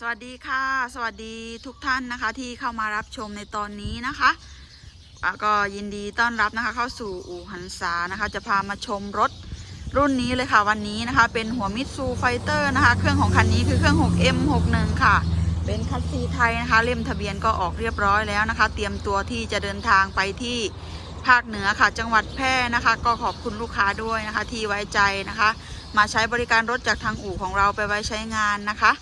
สวัสดีค่ะ สวัสดีทุกท่านนะคะ ที่เข้ามารับชมในตอนนี้นะคะก็ยินดีต้อนรับนะคะ เข้าสู่อู่หันษานะคะ จะพามาชมรถรุ่นนี้เลยค่ะ วันนี้นะคะ เป็นหัวมิตซูไฟเตอร์นะคะ เครื่องของคันนี้คือเครื่อง 6M61 ค่ะ เป็นคัสซีไทยนะคะ เล่มทะเบียนก็ออกเรียบร้อยแล้วนะคะ เตรียมตัวที่จะเดินทางไปที่ภาคเหนือค่ะ จังหวัดแพร่นะคะ ก็ขอบคุณลูกค้าด้วยนะคะ ที่ไว้ใจนะคะ มาใช้บริการรถจากทางอู่ของเราไปไว้ใช้งานนะคะ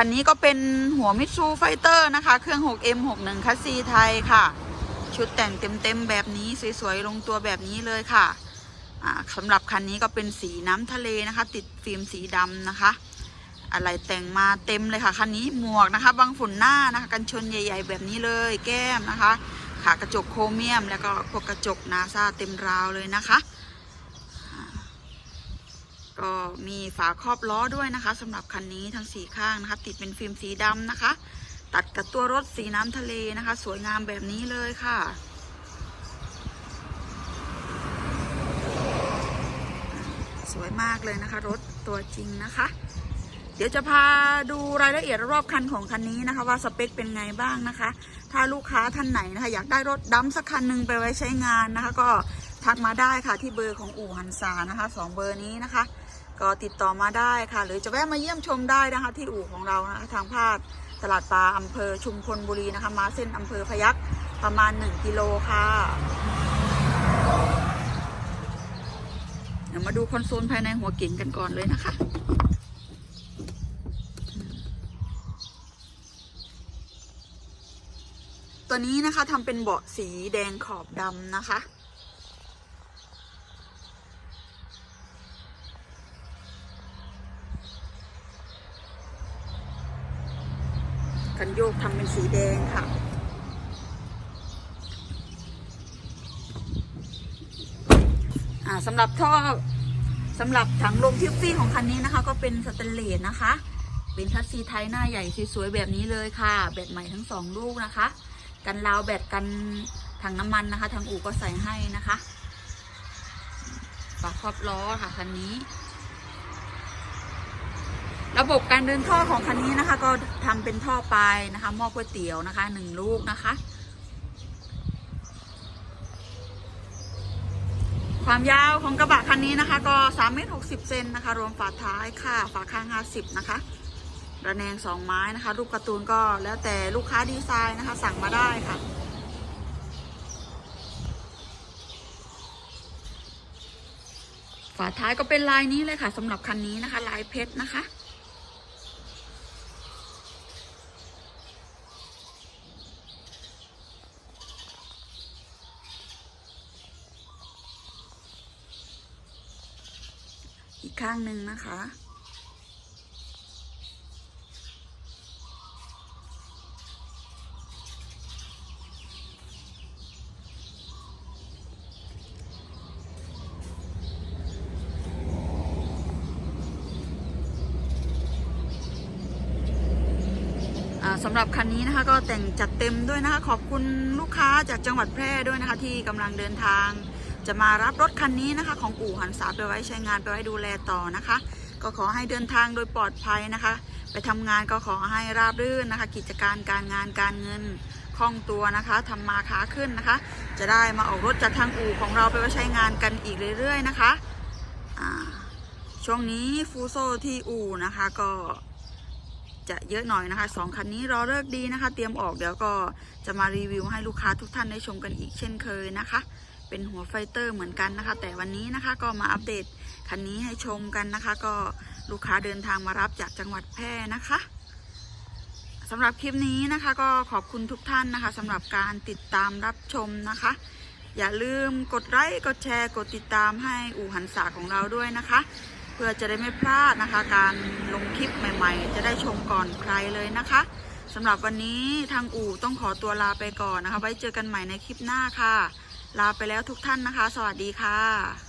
คันนี้ก็เป็นหัวมิตซูไฟเตอร์นะคะ เครื่อง 6M61 คัสซีไทยค่ะ ชุดแต่งเต็มๆแบบนี้สวยๆลงตัวแบบนี้เลยค่ะสำหรับคันนี้ก็เป็นสีน้ำทะเลนะคะ ติดฟิล์มสีดำนะคะ อะไรแต่งมาเต็มเลยค่ะคันนี้หมวกนะคะบังฝุ่นหน้านะคะ กันชนใหญ่ ๆ แบบนี้เลยแก้มนะคะ ขากระจกโครเมียม แล้วก็พวกกระจกนาซาเต็มราวเลยนะคะ ก็มีฝาครอบล้อด้วยนะคะสำหรับคันนี้ทั้งสีข้างนะคะ ติดเป็นฟิล์มสีดำนะคะ ตัดกับตัวรถสีน้ำทะเลนะคะ สวยงามแบบนี้เลยค่ะสวยมากเลยนะคะ รถตัวจริงนะคะ เดี๋ยวจะพาดูรายละเอียดรอบคันของคันนี้นะคะ ว่าสเปคเป็นไงบ้างนะคะ ถ้าลูกค้าท่านไหนนะคะ อยากได้รถดำสักคันหนึ่งไปไว้ใช้งานนะคะ ก็ทักมาได้ค่ะที่เบอร์ของอู่หันซานะคะสองเบอร์นี้นะคะ ก็ติดต่อมาได้ค่ะ หรือจะแวะมาเยี่ยมชมได้นะคะ ที่อู่ของเรานะคะทางภาคตลาดปลาอำเภอชุมพลบุรีนะคะ มาเส้นอำเภอพยัคฆ์ประมาณ 1 กิโลค่ะเดี๋ยวมาดูคอนโซลภายในหัวเก๋งกันก่อนเลยนะคะ ตัวนี้นะคะทำเป็นเบาะสีแดงขอบดำนะคะ กันโยกทำเป็นสีแดงค่ะอ่าสำหรับท่อสำหรับถังลมทิฟฟี่ของคันนี้นะคะ ก็เป็นสแตนเลสนะคะ เป็นคัสซีไทยหน้าใหญ่สวยๆแบบนี้เลยค่ะ แบตใหม่ทั้งสองลูกนะคะ กันราวแบตกันถังน้ำมันนะคะ ทางอู่ก็ใส่ให้นะคะฝาครอบล้อค่ะคันนี้ ระบบการเดินท่อของคันนี้นะคะ ก็ทำเป็นท่อปลายนะคะหม้อก๋วยเตี๋ยวนะคะหนึ่งลูกนะคะ ความยาวของกระบะคันนี้นะคะ ก็3เมตร60เซนนะคะ รวมฝาท้ายค่ะ ฝาข้าง50นะคะระแนง2ไม้นะคะ รูปการ์ตูนก็แล้วแต่ลูกค้าดีไซน์นะคะ สั่งมาได้ค่ะฝาท้ายก็เป็นลายนี้เลยค่ะสำหรับคันนี้นะคะ ลายเพชรนะคะ อีกข้างหนึ่งนะคะอ่าสำหรับคันนี้นะคะก็แต่งจัดเต็มด้วยนะคะ ขอบคุณลูกค้าจากจังหวัดแพร่ด้วยนะคะ ที่กำลังเดินทาง จะมารับรถคันนี้นะคะ ของอู่หันษาไปไว้ใช้งานไปไว้ดูแลต่อนะคะ ก็ขอให้เดินทางโดยปลอดภัยนะคะ ไปทำงานก็ขอให้ราบรื่นนะคะ กิจการการงานการเงินคล่องตัวนะคะทำมาค้าขึ้นนะคะ จะได้มาออกรถจากทางอู่ของเราไปไว้ใช้งานกันอีกเรื่อย ๆ นะคะช่วงนี้ฟูโซที่อู่นะคะก็จะเยอะหน่อยนะคะสองคันนี้รอเลิกดีนะคะ เตรียมออกเดี๋ยวก็จะมารีวิวให้ลูกค้าทุกท่านได้ชมกันอีกเช่นเคยนะคะ เป็นหัวไฟเตอร์เหมือนกันนะคะ แต่วันนี้นะคะก็มาอัปเดตคันนี้ให้ชมกันนะคะ ก็ลูกค้าเดินทางมารับจากจังหวัดแพร่นะคะสำหรับคลิปนี้นะคะก็ขอบคุณทุกท่านนะคะสำหรับการติดตามรับชมนะคะ อย่าลืมกดไลค์กดแชร์กดติดตามให้อู่หันษาของเราด้วยนะคะ เพื่อจะได้ไม่พลาดนะคะ การลงคลิปใหม่ๆ จะได้ชมก่อนใครเลยนะคะสำหรับวันนี้ทางอู่ต้องขอตัวลาไปก่อนนะคะ ไว้เจอกันใหม่ในคลิปหน้าค่ะ ลาไปแล้วทุกท่านนะคะ สวัสดีค่ะ